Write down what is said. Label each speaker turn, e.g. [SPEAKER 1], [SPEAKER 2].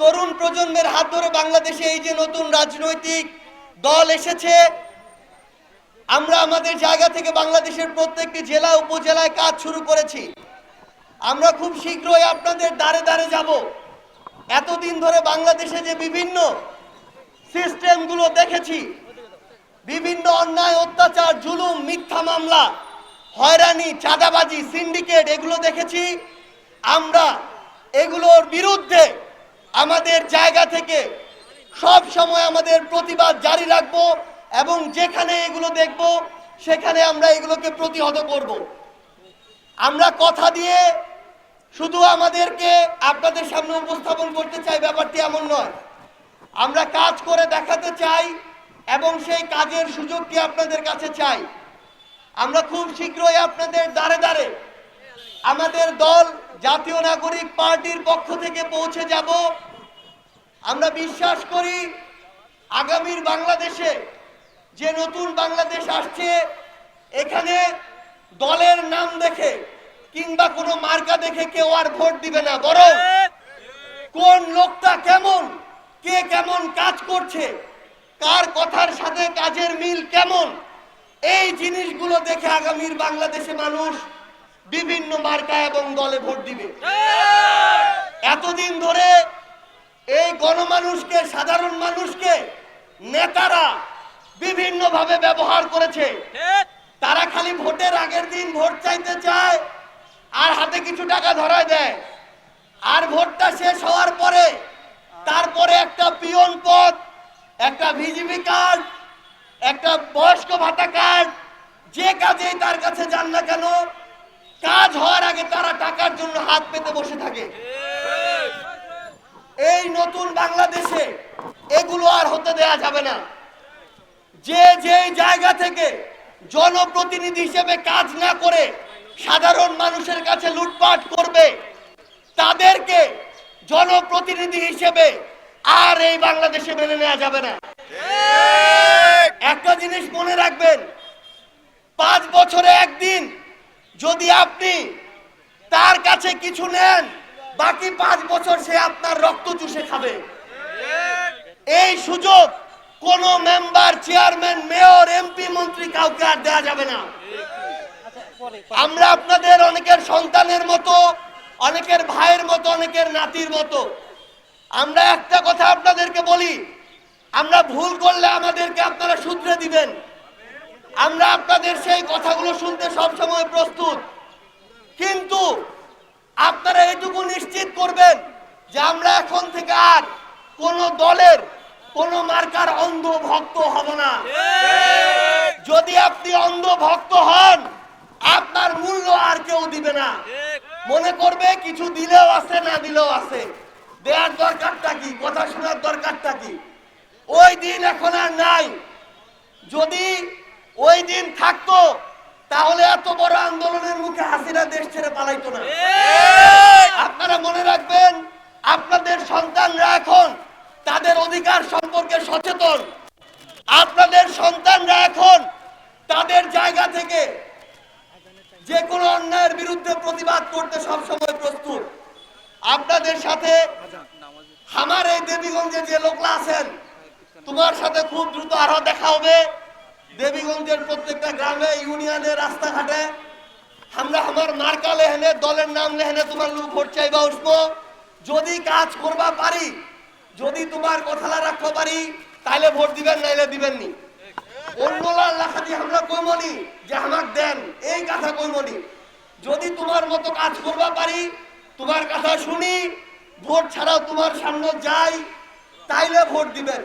[SPEAKER 1] তরুণ প্রজন্মের হাত ধরে বাংলাদেশে এই যে নতুন রাজনৈতিক দল এসেছে, আমরা আমাদের জায়গা থেকে বাংলাদেশের প্রত্যেকটি জেলা, উপজেলায় কাজ শুরু করেছি। আমরা খুব শীঘ্রই আপনাদের দাঁড়ে দাঁড়ে যাব। এতদিন ধরে বাংলাদেশে যে বিভিন্ন সিস্টেমগুলো দেখেছি, বিভিন্ন অন্যায়, অত্যাচার, জুলুম, মিথ্যা মামলা, হয়রানি, চাঁদাবাজি, সিন্ডিকেট, এগুলো দেখেছি। আমরা এগুলোর বিরুদ্ধে আমাদের জায়গা থেকে সব সময় আমাদের প্রতিবাদ জারি রাখব এবং যেখানে এগুলো দেখব, সেখানে আমরা এগুলোকে প্রতিহত করব। আমরা কথা দিয়ে শুধু আমাদেরকে আপনাদের সামনে উপস্থাপন করতে চাই, ব্যাপারটি এমন নয়। আমরা কাজ করে দেখাতে চাই এবং সেই কাজের সুযোগটি আপনাদের কাছে চাই। আমরা খুব শীঘ্রই আপনাদের দাঁড়ে দাঁড়ে আমাদের দল জাতীয় নাগরিক পার্টির পক্ষ থেকে পৌঁছে যাব। আমরা বিশ্বাস করি আগামীর বাংলাদেশে যে নতুন বাংলাদেশ আসছে এখানে দলের নাম দেখে কিংবা কোনো মার্কা দেখে কেউ আর ভোট দিবে না। বরং কোন লোকটা কেমন কে কেমন কাজ করছে কার কথার সাথে কাজের মিল কেমন এই জিনিসগুলো দেখে আগামীর বাংলাদেশে মানুষ বিভিন্ন মার্কা এবং দলে ভোট দিবে। এতদিন ধরে এই গণমানুষকে সাধারণ মানুষকে নেতারা বিভিন্নভাবে ব্যবহার করেছে। তারা খালি ভোটের আগের দিন ভোট চাইতে চায় আর হাতে কিছু টাকা ধরায় দেয়। আর ভোটটা শেষ হওয়ার পরে তারপরে একটা পিয়ন পদ একটা ভিজিবি কার্ড একটা বয়স্ক ভাতা কার্ড যে কাজেই তার কাছে যান না কেন কাজ হওয়ার আগে তারা টাকার জন্য হাত পেতে বসে থাকে। এই নতুন বাংলাদেশে এগুলো আর হতে দেয়া যাবে না। যে যেই জায়গা থেকে জনপ্রতিনিধি হিসেবে কাজ না করে সাধারণ মানুষের কাছে লুটপাট করবে, তাদেরকে জনপ্রতিনিধি হিসেবে আর এই বাংলাদেশে মেনে নেওয়া যাবে না। একটা জিনিস মনে রাখবেন, পাঁচ বছরে একদিন যদি আপনি তার কাছে কিছু নেন বাকি পাঁচ বছর সে আপনার রক্ত চুষে খাবে। এই সুযোগ কোন মেম্বার, চেয়ারম্যান, মেয়র, এমপি, মন্ত্রী কাউকে আর দেওয়া যাবে না। আমরা আপনাদের অনেকের সন্তানের মতো, অনেকের ভাইয়ের মতো, অনেকের নাতির মতো। আমরা একটা কথা আপনাদেরকে বলি, আমরা ভুল করলে আমাদেরকে আপনারা শুধরে দিবেন। আমরা আপনাদের সেই কথাগুলো শুনতে সব সময় প্রস্তুত। কিন্তু আপনারা এটুকু করবেন যে আমরা এখন থেকে আর কোন দলের, কোন মার্কার অন্ধ ভক্ত হব না। যদি আপনি অন্ধ ভক্ত হন, আপনার মূল্য আর কেউ দিবে না। মনে করবে কিছু দিলেও আছে, না দিলেও আছে। দেওয়ার দরকারটা কি? কথা শোনার দরকারটা কি? ওই দিন এখন আর নাই। যদি ওই দিন থাকতো তাহলে এত বড় আন্দোলনের মুখে হাসিনা দেশ ছেড়ে পালাইতো না। আপনারা মনে রাখবেন আপনাদের সন্তানরা এখন তাদের অধিকার সম্পর্কে সচেতন। আপনাদের সন্তানরা এখন তাদের জায়গা থেকে যে কোনো অন্যায়ের বিরুদ্ধে প্রতিবাদ করতে সবসময় প্রস্তুত। আপনাদের সাথে আমার এই দেবীগঞ্জে যে লোকলা আছেন তোমার সাথে খুব দ্রুত আরও দেখা হবে। দেবীগঞ্জের প্রত্যেকটা গ্রামে, ইউনিয়নে, রাস্তাঘাটে আমরা আমার মার্কা লেহেনে, দলের নাম লেহেনে তোমার লোক ভোট চাইবা উঠবো। যদি কাজ করবা পারি, যদি তোমার কথালা রাখতে পারি তাহলে ভোট দিবেন, নাইলে দিবেন নি। অন্যলার লেখা দিয়ে আমরা কইমনি যে আমাক দেন, এই কথা কইমনি যদি তোমার মতো কাজ করবা পারি, তোমার কথা শুনি, ভোট ছাড়াও তোমার সামনে যাই, তাইলে ভোট দিবেন।